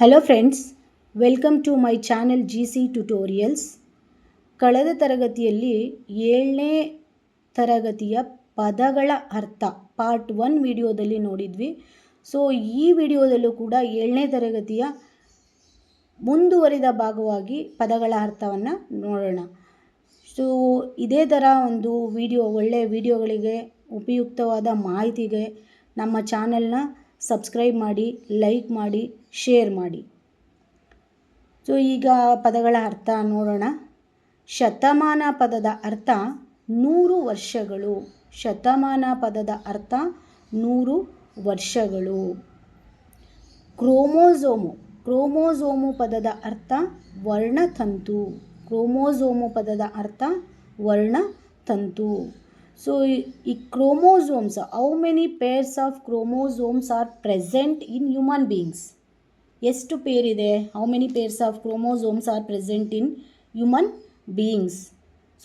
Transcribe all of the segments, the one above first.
Hello friends welcome to my channel G C tutorials ಕಳೆದ ತರಗತಿಯಲ್ಲಿ ಏಳನೇ ತರಗತಿಯ ಪದಗಳ ಅರ್ಥ ಪಾರ್ಟ್ ಒನ್ ವಿಡಿಯೋದಲ್ಲಿ ನೋಡಿದ್ವಿ. ಸೊ ಈ ವಿಡಿಯೋದಲ್ಲೂ ಕೂಡ ಏಳನೇ ತರಗತಿಯ ಮುಂದುವರಿದ ಭಾಗವಾಗಿ ಪದಗಳ ಅರ್ಥವನ್ನು ನೋಡೋಣ. ಸೊ ಇದೇ ಥರ ಒಂದು ವಿಡಿಯೋ ಒಳ್ಳೆಯ ವಿಡಿಯೋಗಳಿಗೆ ಉಪಯುಕ್ತವಾದ ಮಾಹಿತಿಗೆ ನಮ್ಮ ಚಾನೆಲ್ನ ಸಬ್ಸ್ಕ್ರೈಬ್ ಮಾಡಿ ಲೈಕ್ ಮಾಡಿ ಶೇರ್ ಮಾಡಿ. ಸೊ ಈಗ ಪದಗಳ ಅರ್ಥ ನೋಡೋಣ. ಶತಮಾನ ಪದದ ಅರ್ಥ ನೂರು ವರ್ಷಗಳು. ಶತಮಾನ ಪದದ ಅರ್ಥ ನೂರು ವರ್ಷಗಳು. ಕ್ರೋಮೋಝೋಮು ಕ್ರೋಮೋಝೋಮು ಪದದ ಅರ್ಥ ವರ್ಣತಂತು. ಕ್ರೋಮೋಝೋಮು ಪದದ ಅರ್ಥ ವರ್ಣತಂತು. ಸೊ ಈ chromosomes how many pairs of chromosomes are present in human beings ಎಷ್ಟು ಪೇರಿದೆ how many pairs of chromosomes are present in human beings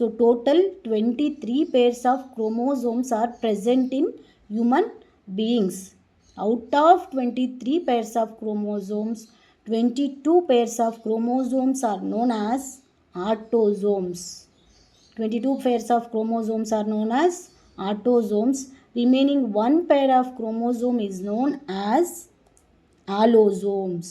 so total twenty three pairs of chromosomes are present in human beings. Out of 23 pairs of chromosomes, 22 pairs of chromosomes are known as autosomes. 22 pairs of chromosomes are known as autosomes. Remaining one pair of chromosome is known as allosomes.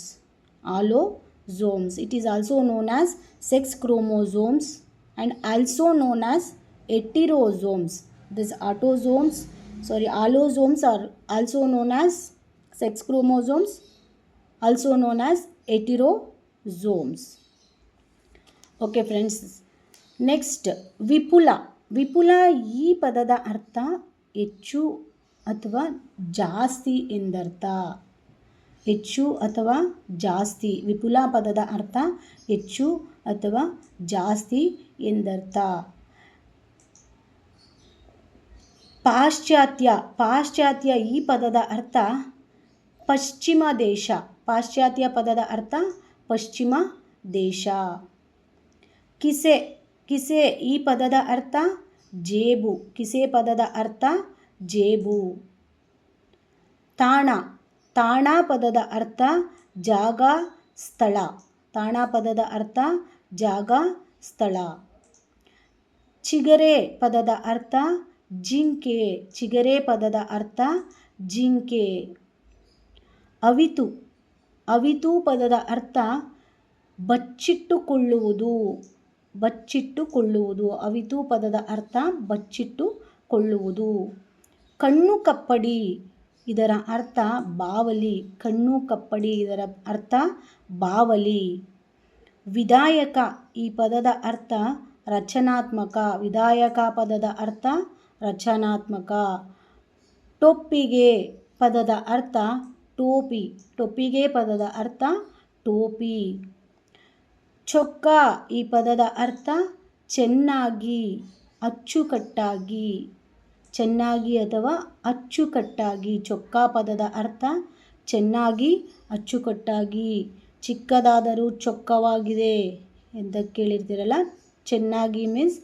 Allosomes. It is also known as sex chromosomes and also known as heterosomes. These autosomes sorry allosomes are also known as sex chromosomes also known as heterosomes okay friends next ವಿಪುಲ ವಿಪುಲ ಈ ಪದದ ಅರ್ಥ ಹೆಚ್ಚು ಅಥವಾ ಜಾಸ್ತಿ ಎಂದರ್ಥ ಹೆಚ್ಚು ಅಥವಾ ಜಾಸ್ತಿ? ವಿಪುಲ ಪದದ ಅರ್ಥ ಹೆಚ್ಚು ಅಥವಾ ಜಾಸ್ತಿ ಎಂದರ್ಥ. ಪಾಶ್ಚಾತ್ಯ. ಪಾಶ್ಚಾತ್ಯ ಈ ಪದದ ಅರ್ಥ ಪಶ್ಚಿಮ ದೇಶ. ಪಾಶ್ಚಾತ್ಯ ಪದದ ಅರ್ಥ ಪಶ್ಚಿಮ ದೇಶ. ಕಿಸೆ. ಕಿಸೆ ಈ ಪದದ ಅರ್ಥ ಜೇಬು. ಕಿಸೆ ಪದದ ಅರ್ಥ ಜೇಬು. ತಾಣ. ತಾಣ ಪದದ ಅರ್ಥ ಜಾಗ, ಸ್ಥಳ. ತಾಣ ಪದದ ಅರ್ಥ ಜಾಗ, ಸ್ಥಳ. ಚಿಗರೆ ಪದದ ಅರ್ಥ ಜಿಂಕೆ. ಚಿಗರೆ ಪದದ ಅರ್ಥ ಜಿಂಕೆ. ಅವಿತು. ಅವಿತು ಪದದ ಅರ್ಥ ಬಚ್ಚಿಟ್ಟುಕೊಳ್ಳುವುದು. ಬಚ್ಚಿಟ್ಟುಕೊಳ್ಳುವುದು. ಅವಿತು ಪದದ ಅರ್ಥ ಬಚ್ಚಿಟ್ಟುಕೊಳ್ಳುವುದು. ಕಣ್ಣು ಕಪ್ಪಡಿ. ಇದರ ಅರ್ಥ ಬಾವಲಿ, ಕಣ್ಣು ಕಪ್ಪಡಿ ಇದರ ಅರ್ಥ ಬಾವಲಿ. ವಿಧಾಯಕ ಈ ಪದದ ಅರ್ಥ ರಚನಾತ್ಮಕ, ವಿಧಾಯಕ ಪದದ ಅರ್ಥ ರಚನಾತ್ಮಕ. ಟೊಪ್ಪಿಗೆ ಪದದ ಅರ್ಥ ಟೋಪಿ, ಟೊಪ್ಪಿಗೆ ಪದದ ಅರ್ಥ ಟೋಪಿ. ಚೊಕ್ಕ ಈ ಪದದ ಅರ್ಥ ಚೆನ್ನಾಗಿ, ಅಚ್ಚುಕಟ್ಟಾಗಿ. ಚೆನ್ನಾಗಿ ಅಥವಾ ಅಚ್ಚುಕಟ್ಟಾಗಿ, ಚೊಕ್ಕ ಪದದ ಅರ್ಥ, ಚೆನ್ನಾಗಿ, ಅಚ್ಚುಕಟ್ಟಾಗಿ, ಚಿಕ್ಕದಾದರೂ ಚೊಕ್ಕವಾಗಿದೆ ಅಂತ ಕೇಳಿರ್ತೀರಲ್ಲ? ಚೆನ್ನಾಗಿ ಮೀನ್ಸ್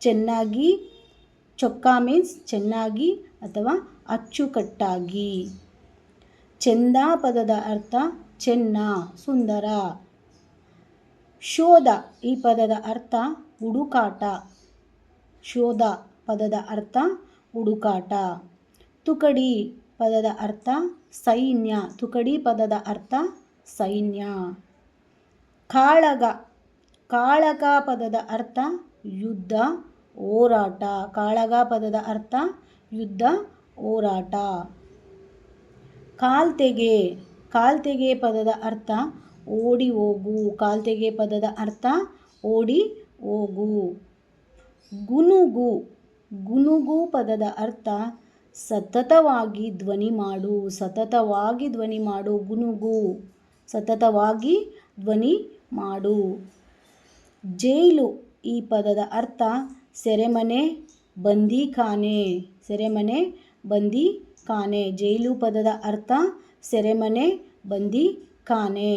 ಚೆನ್ನಾಗಿ, ಚೊಕ್ಕ ಮೀನ್ಸ್ ಚೆನ್ನಾಗಿ ಅಥವಾ ಅಚ್ಚುಕಟ್ಟಾಗಿ. ಚೆಂದ ಪದದ ಅರ್ಥ, ಚೆನ್ನ, ಸುಂದರ. ಶೋಧ ಈ ಪದದ ಅರ್ಥ, ಹುಡುಕಾಟ. ಶೋಧ ಪದದ ಅರ್ಥ ಹುಡುಕಾಟ. ತುಕಡಿ ಪದದ ಅರ್ಥ ಸೈನ್ಯ. ತುಕಡಿ ಪದದ ಅರ್ಥ ಸೈನ್ಯ. ಕಾಳಗ. ಕಾಳಗ ಪದದ ಅರ್ಥ ಯುದ್ಧ, ಹೋರಾಟ. ಕಾಳಗ ಪದದ ಅರ್ಥ ಯುದ್ಧ, ಹೋರಾಟ. ಕಾಲ್ತೆಗೆ. ಕಾಲ್ತೆಗೆ ಪದದ ಅರ್ಥ ಓಡಿ ಹೋಗು. ಕಾಲ್ತೆಗೆ ಪದದ ಅರ್ಥ ಓಡಿ ಹೋಗು. ಗುನುಗು. ಗುನುಗು ಪದದ ಅರ್ಥ ಸತತವಾಗಿ ಧ್ವನಿ ಮಾಡು, ಸತತವಾಗಿ ಧ್ವನಿ ಮಾಡು ಗುನುಗು ಸತತವಾಗಿ ಧ್ವನಿ ಮಾಡು. ಜೈಲು ಈ ಪದದ ಅರ್ಥ ಸೆರೆಮನೆ ಬಂದಿಖಾನೆ ಸೆರೆಮನೆ ಬಂದಿಖಾನೆ ಜೈಲು ಪದದ ಅರ್ಥ ಸೆರೆಮನೆ ಬಂದಿಖಾನೆ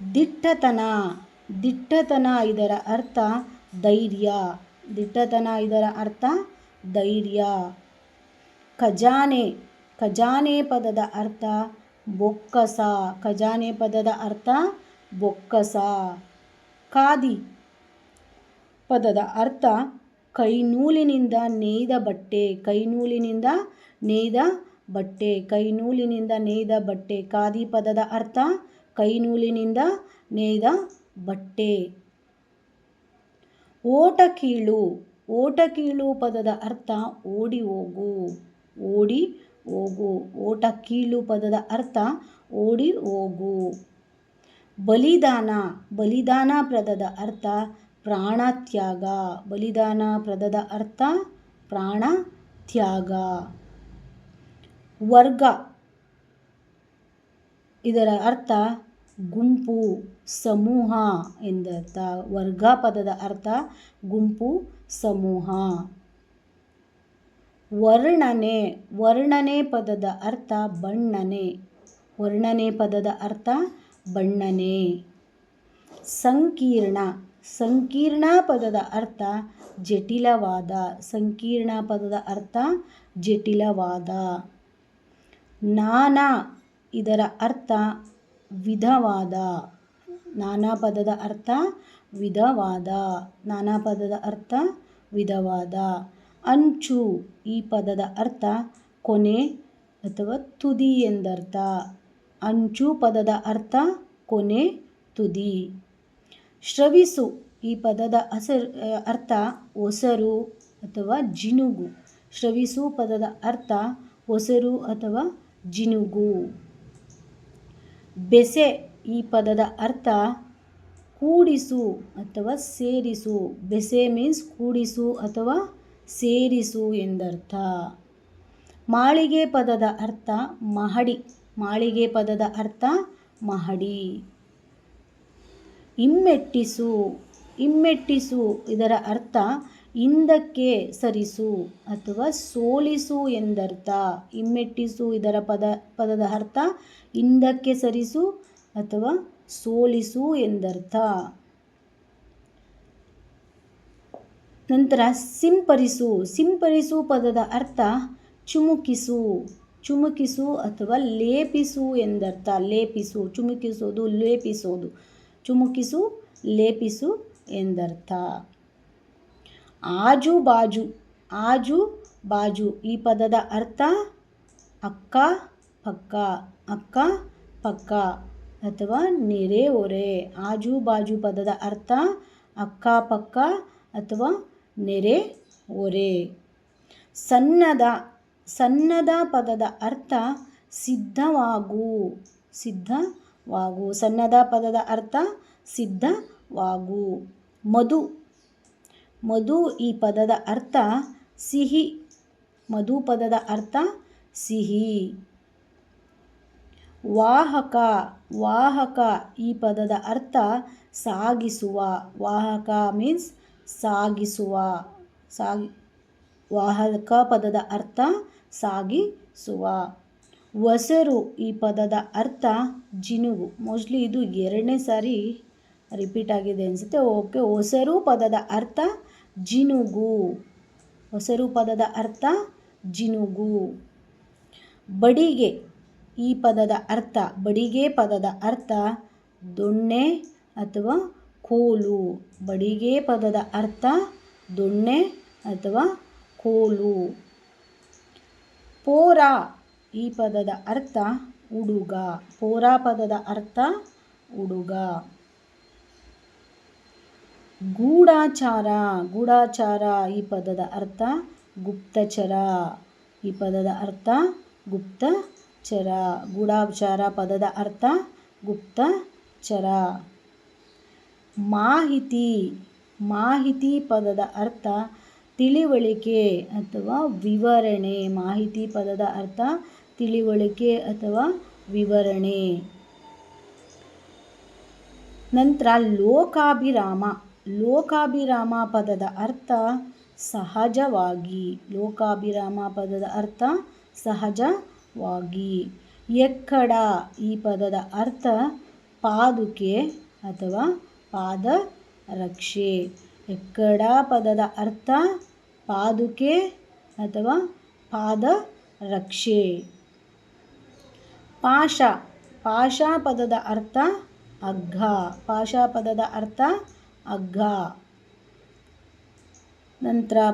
ದಿಟ್ಟತನ ದಿಟ್ಟತನ ಇದರ ಅರ್ಥ ಧೈರ್ಯ. ದಿಟ್ಟತನ ಇದರ ಅರ್ಥ ಧೈರ್ಯ. ಖಜಾನೆ ಖಜಾನೆ ಪದದ ಅರ್ಥ ಬೊಕ್ಕಸ. ಖಜಾನೆ ಪದದ ಅರ್ಥ ಬೊಕ್ಕಸ. ಖಾದಿ ಪದದ ಅರ್ಥ ಕೈನೂಲಿನಿಂದ ನೇಯ್ದ ಬಟ್ಟೆ, ಕೈನೂಲಿನಿಂದ ನೇಯ್ದ ಬಟ್ಟೆ, ಕೈನೂಲಿನಿಂದ ನೇಯ್ದ ಬಟ್ಟೆ. ಖಾದಿ ಪದದ ಅರ್ಥ ಕೈನೂಲಿನಿಂದ ನೇಯ್ದ ಬಟ್ಟೆ. ಓಟ ಕೀಳು ಓಟ ಕೀಳು ಪದದ ಅರ್ಥ ಓಡಿ ಹೋಗು. ಓಡಿ ಹೋಗು. ಓಟ ಕೀಳು ಪದದ ಅರ್ಥ ಓಡಿ ಹೋಗು. ಬಲಿದಾನ. ಬಲಿದಾನ ಪದದ ಅರ್ಥ ಪ್ರಾಣ ತ್ಯಾಗ ಬಲಿದಾನ ಪದದ ಅರ್ಥ ಪ್ರಾಣ ತ್ಯಾಗ ವರ್ಗ. ಇದರ ಅರ್ಥ ಗುಂಪು, ಸಮೂಹ ಎಂದರ್ಥ. ವರ್ಗ ಪದದ ಅರ್ಥ ಗುಂಪು, ಸಮೂಹ. ವರ್ಣನೆ ವರ್ಣನೆ ಪದದ ಅರ್ಥ ಬಣ್ಣನೆ. ವರ್ಣನೆ ಪದದ ಅರ್ಥ ಬಣ್ಣನೆ. ಸಂಕೀರ್ಣ ಸಂಕೀರ್ಣ ಪದದ ಅರ್ಥ ಜಟಿಲವಾದ. ಸಂಕೀರ್ಣ ಪದದ ಅರ್ಥ ಜಟಿಲವಾದ. ನಾನಾ, ಇದರ ಅರ್ಥ ವಿಧವಾದ. ನಾನಾ ಪದದ ಅರ್ಥ ವಿಧವಾದ. ನಾನಾ ಪದದ ಅರ್ಥ ವಿಧವಾದ. ಅಂಚು ಈ ಪದದ ಅರ್ಥ ಕೊನೆ ಅಥವಾ ತುದಿ ಎಂದರ್ಥ. ಅಂಚು ಪದದ ಅರ್ಥ ಕೊನೆ ತುದಿ. ಶ್ರವಿಸು ಈ ಪದದ ಹಸರು ಅರ್ಥ ಒಸರು ಅಥವಾ ಜಿನುಗು. ಶ್ರವಿಸು ಪದದ ಅರ್ಥ ಒಸರು ಅಥವಾ ಜಿನುಗು. ಬೆಸೆ ಈ ಪದದ ಅರ್ಥ ಕೂಡಿಸು ಅಥವಾ ಸೇರಿಸು. ಬೆಸೆ ಮೀನ್ಸ್ ಕೂಡಿಸು ಅಥವಾ ಸೇರಿಸು ಎಂದರ್ಥ. ಮಾಳಿಗೆ ಪದದ ಅರ್ಥ ಮಹಡಿ. ಮಾಳಿಗೆ ಪದದ ಅರ್ಥ ಮಹಡಿ. ಇಮ್ಮೆಟ್ಟಿಸು ಇಮ್ಮೆಟ್ಟಿಸು ಇದರ ಅರ್ಥ ಹಿಂದಕ್ಕೆ ಸರಿಸು ಅಥವಾ ಸೋಲಿಸು ಎಂದರ್ಥ. ಹಿಮ್ಮೆಟ್ಟಿಸು ಇದರ ಪದ, ಪದದ ಅರ್ಥ ಹಿಂದಕ್ಕೆ ಸರಿಸು ಅಥವಾ ಸೋಲಿಸು ಎಂದರ್ಥ. ನಂತರ ಸಿಂಪರಿಸು ಸಿಂಪರಿಸು ಪದದ ಅರ್ಥ ಚುಮುಕಿಸು ಚುಮುಕಿಸು ಅಥವಾ ಲೇಪಿಸು ಎಂದರ್ಥ. ಲೇಪಿಸು, ಚುಮುಕಿಸೋದು, ಲೇಪಿಸೋದು, ಚುಮುಕಿಸು, ಲೇಪಿಸು ಎಂದರ್ಥ. ಆಜು ಬಾಜು ಆಜು ಬಾಜು ಈ ಪದದ ಅರ್ಥ ಅಕ್ಕ, ಪಕ್ಕ ಅಕ್ಕ, ಪಕ್ಕ ಅಥವಾ ನೆರೆ ಹೊರೆ ಆಜು ಬಾಜು ಪದದ ಅರ್ಥ ಅಕ್ಕ, ಪಕ್ಕ ಅಥವಾ ನೆರೆ ಹೊರೆ ಸನ್ನದ ಸನ್ನದ ಪದದ ಅರ್ಥ ಸಿದ್ಧವಾಗು ಸಿದ್ಧವಾಗು. ಸನ್ನದ ಪದದ ಅರ್ಥ ಸಿದ್ಧವಾಗು. ಮಧು ಮಧು ಈ ಪದದ ಅರ್ಥ ಸಿಹಿ. ಮಧು ಪದದ ಅರ್ಥ ಸಿಹಿ. ವಾಹಕ ವಾಹಕ ಈ ಪದದ ಅರ್ಥ ಸಾಗಿಸುವ. ವಾಹಕ ಮೀನ್ಸ್ ಸಾಗಿಸುವ. ಸಾಗಿ, ವಾಹಕ ಪದದ ಅರ್ಥ ಸಾಗಿಸುವ. ಒಸರು ಈ ಪದದ ಅರ್ಥ ಜಿನುಗು. ಮೋಸ್ಟ್ಲಿ ಇದು ಎರಡನೇ ಸಾರಿ ರಿಪೀಟ್ ಆಗಿದೆ ಅನಿಸುತ್ತೆ. ಓಕೆ ಒಸರು ಪದದ ಅರ್ಥ ಜಿನುಗು. ಹೊಸರು ಪದದ ಅರ್ಥ ಜಿನುಗು. ಬಡಿಗೆ. ಈ ಪದದ ಅರ್ಥ, ಬಡಿಗೆ ಪದದ ಅರ್ಥ ದೊಣ್ಣೆ ಅಥವಾ ಕೋಲು. ಬಡಿಗೆ ಪದದ ಅರ್ಥ ದೊಣ್ಣೆ ಅಥವಾ ಕೋಲು. ಪೋರ. ಈ ಪದದ ಅರ್ಥ ಹುಡುಗ ಪೋರ ಪದದ ಅರ್ಥ ಹುಡುಗ ಗೂಢಾಚಾರ ಗೂಢಾಚಾರ ಈ ಪದದ ಅರ್ಥ ಗುಪ್ತಚರ. ಈ ಪದದ ಅರ್ಥ ಗುಪ್ತಚರ. ಗೂಢಾಚಾರ ಪದದ ಅರ್ಥ ಗುಪ್ತಚರ. ಮಾಹಿತಿ ಮಾಹಿತಿ ಪದದ ಅರ್ಥ ತಿಳಿವಳಿಕೆ ಅಥವಾ ವಿವರಣೆ. ಮಾಹಿತಿ ಪದದ ಅರ್ಥ ತಿಳಿವಳಿಕೆ ಅಥವಾ ವಿವರಣೆ. ನಂತರ ಲೋಕಾಭಿರಾಮ. ಲೋಕಾಭಿರಾಮ ಪದದ ಅರ್ಥ ಸಹಜವಾಗಿ. ಲೋಕಾಭಿರಾಮ ಪದದ ಅರ್ಥ ಸಹಜವಾಗಿ. ಎಕ್ಕಡ ಈ ಪದದ ಅರ್ಥ ಪಾದುಕೆ ಅಥವಾ ಪಾದ ರಕ್ಷೆ ಎಕ್ಕಡ ಪದದ ಅರ್ಥ ಪಾದುಕೆ ಅಥವಾ ಪಾದ ರಕ್ಷೆ ಪಾಶ ಪಾಶ ಪದದ ಅರ್ಥ ಅಗ್ಗ ಪಾಶ ಪದದ ಅರ್ಥ ಹಗ್ಗ ನಂತರ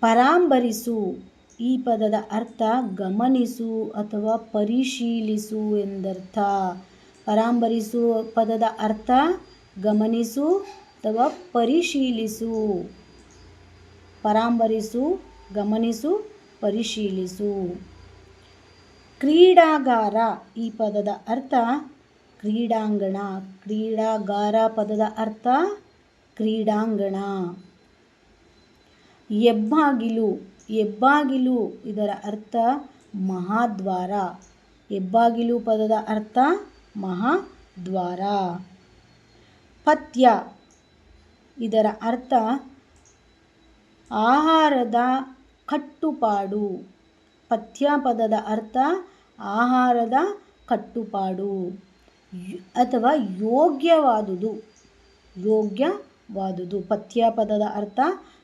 ಪರಾಂಬರಿಸು. ಈ ಪದದ ಅರ್ಥ ಗಮನಿಸು ಅಥವಾ ಪರಿಶೀಲಿಸು ಎಂದರ್ಥ. ಪರಾಂಬರಿಸು ಪದದ ಅರ್ಥ ಗಮನಿಸು ಅಥವಾ ಪರಿಶೀಲಿಸು. ಪರಾಂಬರಿಸು, ಗಮನಿಸು, ಪರಿಶೀಲಿಸು. ಕ್ರೀಡಾಗಾರ ಈ ಪದದ ಅರ್ಥ ಕ್ರೀಡಾಂಗಣ. ಕ್ರೀಡಾಗಾರ ಪದದ ಅರ್ಥ ಕ್ರೀಡಾಂಗಣ. ಹೆಬ್ಬಾಗಿಲು ಹೆಬ್ಬಾಗಿಲು ಇದರ ಅರ್ಥ ಮಹಾದ್ವಾರ. ಹೆಬ್ಬಾಗಿಲು ಪದದ ಅರ್ಥ ಮಹಾದ್ವಾರ. ಪಥ್ಯ ಇದರ ಅರ್ಥ ಆಹಾರದ ಕಟ್ಟುಪಾಡು. ಪಥ್ಯ ಪದದ ಅರ್ಥ ಆಹಾರದ ಕಟ್ಟುಪಾಡು. ಅಥವಾ ಯೋಗ್ಯವಾದುದು. ಯೋಗ್ಯವಾದುದು. ಪಥ್ಯ ಪದದ ಅರ್ಥ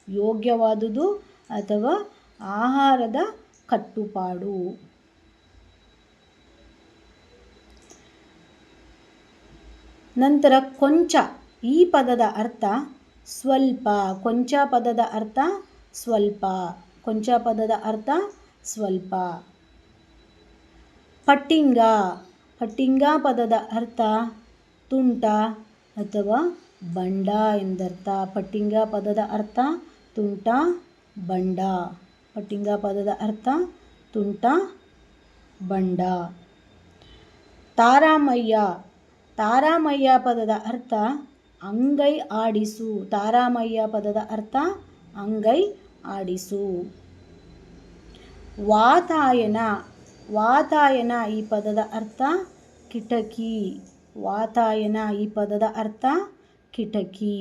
ಯೋಗ್ಯವಾದುದು ಅಥವಾ ಆಹಾರದ ಕಟ್ಟುಪಾಡು. ನಂತರ ಕೊಂಚ. ಈ ಪದದ ಅರ್ಥ ಸ್ವಲ್ಪ. ಕೊಂಚ ಪದದ ಅರ್ಥ ಸ್ವಲ್ಪ. ಕೊಂಚ ಪದದ ಅರ್ಥ ಸ್ವಲ್ಪ. ಪಟ್ಟಿಂಗ. ಪಟ್ಟಿಂಗ ಪದದ ಅರ್ಥ ತುಂಟ ಅಥವಾ ಬಂಡ ಎಂದರ್ಥ. ಪಟ್ಟಿಂಗ ಪದದ ಅರ್ಥ ತುಂಟ, ಬಂಡ. ಪಟ್ಟಿಂಗ ಪದದ ಅರ್ಥ ತುಂಟ, ಬಂಡ. ತಾರಾಮಯ್ಯ. ತಾರಾಮಯ್ಯ ಪದದ ಅರ್ಥ ಅಂಗೈ ಆಡಿಸು. ತಾರಾಮಯ್ಯ ಪದದ ಅರ್ಥ ಅಂಗೈ ಆಡಿಸು. ವಾತಾಯನ. ವಾತಾಯನ ಈ ಪದದ ಅರ್ಥ ಕಿಟಕಿ. ವಾತಾಯನ ಈ ಪದದ ಅರ್ಥ ಕಿಟಕಿ.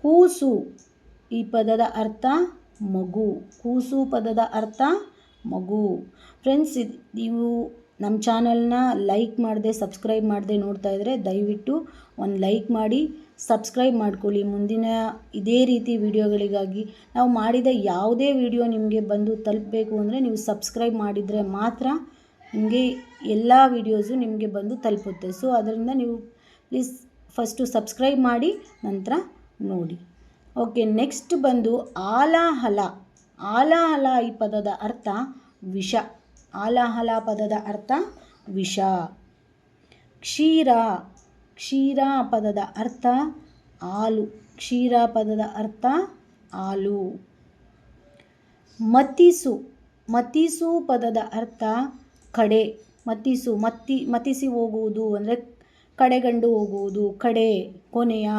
ಕೂಸು ಈ ಪದದ ಅರ್ಥ ಮಗು. ಕೂಸು ಪದದ ಅರ್ಥ ಮಗು. ಫ್ರೆಂಡ್ಸ್ ನೀವು ನಮ್ಮ ಚಾನಲ್ನ ಲೈಕ್ ಮಾಡದೆ, ಸಬ್ಸ್ಕ್ರೈಬ್ ಮಾಡದೆ ನೋಡ್ತಾ ಇದ್ದರೆ ದಯವಿಟ್ಟು ಒಂದು ಲೈಕ್ ಮಾಡಿ. ಸಬ್ಸ್ಕ್ರೈಬ್ ಮಾಡ್ಕೊಳ್ಳಿ. ಮುಂದಿನ ಇದೇ ರೀತಿ ವಿಡಿಯೋಗಳಿಗಾಗಿ ನಾವು ಮಾಡಿದ ಯಾವುದೇ ವಿಡಿಯೋ ನಿಮಗೆ ಬಂದು ತಲುಪಬೇಕು ಅಂದರೆ ನೀವು ಸಬ್ಸ್ಕ್ರೈಬ್ ಮಾಡಿದರೆ ಮಾತ್ರ ನಿಮಗೆ ಎಲ್ಲ ವಿಡಿಯೋಸು ನಿಮಗೆ ಬಂದು ತಲುಪುತ್ತೆ. ಸೊ ಅದರಿಂದ ನೀವು ಪ್ಲೀಸ್ ಫಸ್ಟು ಸಬ್ಸ್ಕ್ರೈಬ್ ಮಾಡಿ, ನಂತರ ನೋಡಿ. ಓಕೆ ನೆಕ್ಸ್ಟ್ ಬಂದು ಆಲಾಹಲ. ಆಲಾಹಲ ಈ ಪದದ ಅರ್ಥ ವಿಷ. ಆಲಾಹಲ ಪದದ ಅರ್ಥ ವಿಷ. ಕ್ಷೀರ. ಕ್ಷೀರ ಪದದ ಅರ್ಥ ಹಾಲು. ಕ್ಷೀರ ಪದದ ಅರ್ಥ ಹಾಲು. ಮತಿಸು. ಮತಿಸು ಪದದ ಅರ್ಥ ಕಡೆ. ಮತಿಸು, ಮತ್ತಿ, ಮತಿಸಿ ಹೋಗುವುದು ಅಂದರೆ ಕಡೆಗಂಡು ಹೋಗುವುದು. ಕಡೆ, ಕೊನೆಯ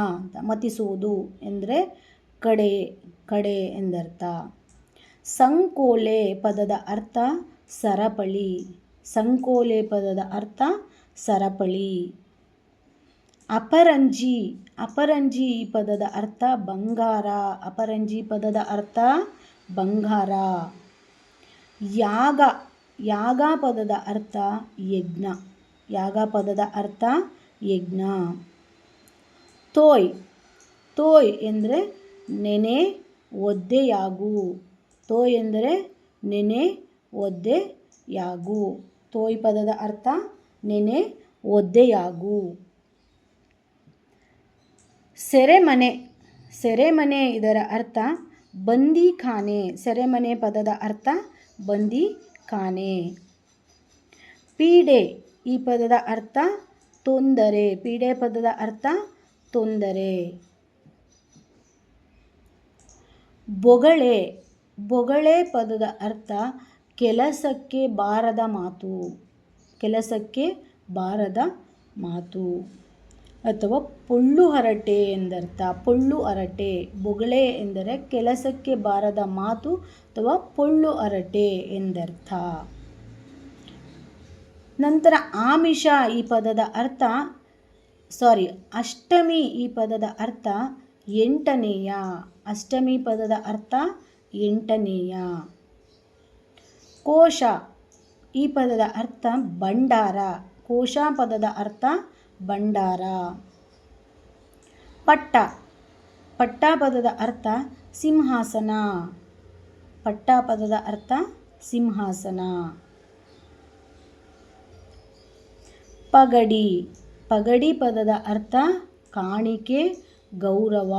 ಮತಿಸುವುದು ಎಂದರೆ ಕಡೆ ಕಡೆ ಎಂದರ್ಥ. ಸಂಕೋಲೆ ಪದದ ಅರ್ಥ ಸರಪಳಿ. ಸಂಕೋಲೆ ಪದದ ಅರ್ಥ ಸರಪಳಿ. ಅಪರಂಜಿ ಅಪರಂಜಿ ಈ ಪದದ ಅರ್ಥ ಬಂಗಾರ, ಅಪರಂಜಿ ಪದದ ಅರ್ಥ ಬಂಗಾರ. ಯಾಗ ಯಾಗ ಪದದ ಅರ್ಥ ಯಜ್ಞ, ಯಾಗ ಪದದ ಅರ್ಥ ಯಜ್ಞ. ತೋಯ್ ತೋಯ್ ಎಂದರೆ ನೆನೆ, ಒದ್ದೆಯಾಗು. ತೋಯ್ ಎಂದರೆ ನೆನೆ, ಒದ್ದೆಯಾಗು. ತೋಯ್ ಪದದ ಅರ್ಥ ನೆನೆ, ಒದ್ದೆಯಾಗು. ಸೆರೆಮನೆ ಸೆರೆಮನೆ ಇದರ ಅರ್ಥ ಬಂದಿಖಾನೆ, ಸೆರೆಮನೆ ಪದದ ಅರ್ಥ ಬಂದಿಖಾನೆ. ಪೀಡೆ, ಈ ಪದದ ಅರ್ಥ ತೊಂದರೆ, ಪೀಡೆ ಪದದ ಅರ್ಥ ತೊಂದರೆ. ಬೊಗಳೆ ಬೊಗಳೆ ಪದದ ಅರ್ಥ ಕೆಲಸಕ್ಕೆ ಬಾರದ ಮಾತು, ಕೆಲಸಕ್ಕೆ ಬಾರದ ಮಾತು. ಅಥವಾ ಪೊಳ್ಳು ಹರಟೆ ಎಂದರ್ಥ. ಪೊಳ್ಳು ಹರಟೆ, ಬೊಗಳೆ ಎಂದರೆ ಕೆಲಸಕ್ಕೆ ಬಾರದ ಮಾತು ಅಥವಾ ಪೊಳ್ಳು ಹರಟೆ ಎಂದರ್ಥ. ನಂತರ ಆಮಿಷ ಈ ಪದದ ಅರ್ಥ ಸಾರಿ ಅಷ್ಟಮಿ ಈ ಪದದ ಅರ್ಥ ಎಂಟನೆಯ. ಅಷ್ಟಮಿ ಪದದ ಅರ್ಥ ಎಂಟನೆಯ. ಕೋಶ ಈ ಪದದ ಅರ್ಥ ಭಂಡಾರ. ಕೋಶ ಪದದ ಅರ್ಥ ಭಂಡಾರ. ಪಟ್ಟ. ಪಟ್ಟ ಪದದ ಅರ್ಥ ಸಿಂಹಾಸನ. ಪಟ್ಟ ಪದದ ಅರ್ಥ ಸಿಂಹಾಸನ. ಪಗಡಿ. ಪಗಡಿ ಪದದ ಅರ್ಥ ಕಾಣಿಕೆ, ಗೌರವ.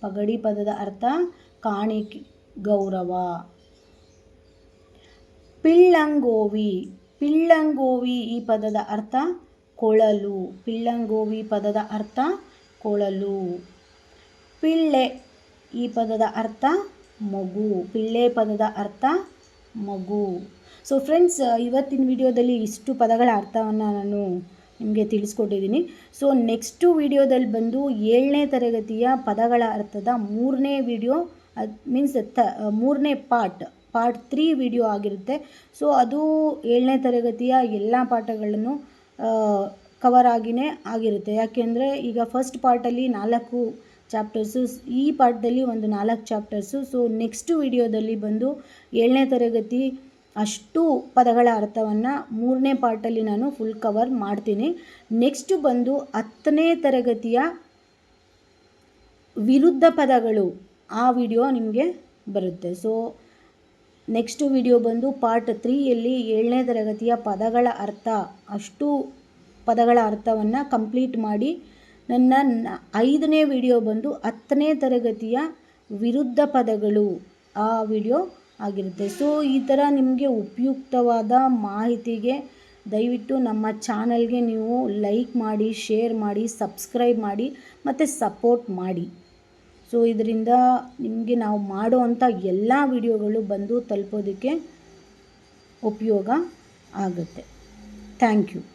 ಪಗಡಿ ಪದದ ಅರ್ಥ ಕಾಣಿಕೆ, ಗೌರವ. ಪಿಳ್ಳಂಗೋವಿ. ಪಿಳ್ಳಂಗೋವಿ ಈ ಪದದ ಅರ್ಥ ಕೊಳಲು. ಪಿಳ್ಳಂಗೋವಿ ಪದದ ಅರ್ಥ ಕೊಳಲು. ಪಿಳ್ಳೆ ಈ ಪದದ ಅರ್ಥ ಮಗು. ಪಿಳ್ಳೆ ಪದದ ಅರ್ಥ ಮಗು. ಸೊ ಫ್ರೆಂಡ್ಸ್ ಇವತ್ತಿನ ವಿಡಿಯೋದಲ್ಲಿ ಇಷ್ಟು ಪದಗಳ ಅರ್ಥವನ್ನು ನಾನು ನಿಮಗೆ ತಿಳಿಸ್ಕೊಟ್ಟಿದ್ದೀನಿ. ಸೊ ನೆಕ್ಸ್ಟು ವಿಡಿಯೋದಲ್ಲಿ ಬಂದು ಏಳನೇ ತರಗತಿಯ ಪದಗಳ ಅರ್ಥದ ಮೂರನೇ ವಿಡಿಯೋ, ಅದು ಮೀನ್ಸ್ ತ ಮೂರನೇ ಪಾರ್ಟ್ ಪಾರ್ಟ್ ತ್ರೀ ವಿಡಿಯೋ ಆಗಿರುತ್ತೆ. ಸೊ ಅದು ಏಳನೇ ತರಗತಿಯ ಎಲ್ಲ ಪಾಠಗಳನ್ನು ಕವರ್ ಆಗಿನೇ ಆಗಿರುತ್ತೆ. ಯಾಕೆಂದರೆ ಈಗ ಫಸ್ಟ್ ಪಾರ್ಟಲ್ಲಿ ನಾಲ್ಕು ಚಾಪ್ಟರ್ಸು ಈ ಪಾರ್ಟ್ದಲ್ಲಿ ಒಂದು ನಾಲ್ಕು ಚಾಪ್ಟರ್ಸು ಸೊ ನೆಕ್ಸ್ಟ್ ವಿಡಿಯೋದಲ್ಲಿ ಬಂದು ಏಳನೇ ತರಗತಿ ಅಷ್ಟು ಪದಗಳ ಅರ್ಥವನ್ನು ಮೂರನೇ ಪಾರ್ಟಲ್ಲಿ ನಾನು ಫುಲ್ ಕವರ್ ಮಾಡ್ತೀನಿ. ನೆಕ್ಸ್ಟು ಬಂದು ಹತ್ತನೇ ತರಗತಿಯ ವಿರುದ್ಧ ಪದಗಳು ಆ ವಿಡಿಯೋ ನಿಮಗೆ ಬರುತ್ತೆ. ಸೊ ನೆಕ್ಸ್ಟು ವಿಡಿಯೋ ಬಂದು ಪಾರ್ಟ್ ತ್ರೀಯಲ್ಲಿ ಏಳನೇ ತರಗತಿಯ ಪದಗಳ ಅರ್ಥ, ಅಷ್ಟು ಪದಗಳ ಅರ್ಥವನ್ನು ಕಂಪ್ಲೀಟ್ ಮಾಡಿ, ನನ್ನ ಐದನೇ ವಿಡಿಯೋ ಬಂದು ಹತ್ತನೇ ತರಗತಿಯ ವಿರುದ್ಧ ಪದಗಳು ಆ ವಿಡಿಯೋ ಆಗಿರುತ್ತೆ. ಸೊ ಈ ಥರ ನಿಮಗೆ ಉಪಯುಕ್ತವಾದ ಮಾಹಿತಿಗೆ ದಯವಿಟ್ಟು ನಮ್ಮ ಚಾನಲ್ಗೆ ನೀವು ಲೈಕ್ ಮಾಡಿ, ಶೇರ್ ಮಾಡಿ, ಸಬ್ಸ್ಕ್ರೈಬ್ ಮಾಡಿ, ಮತ್ತು ಸಪೋರ್ಟ್ ಮಾಡಿ. ಸೊ ಇದರಿಂದ ನಿಮಗೆ ನಾವು ಮಾಡುವಂಥ ಎಲ್ಲ ವಿಡಿಯೋಗಳು ಬಂದು ತಲುಪೋದಕ್ಕೆ ಉಪಯೋಗ ಆಗುತ್ತೆ. Thank you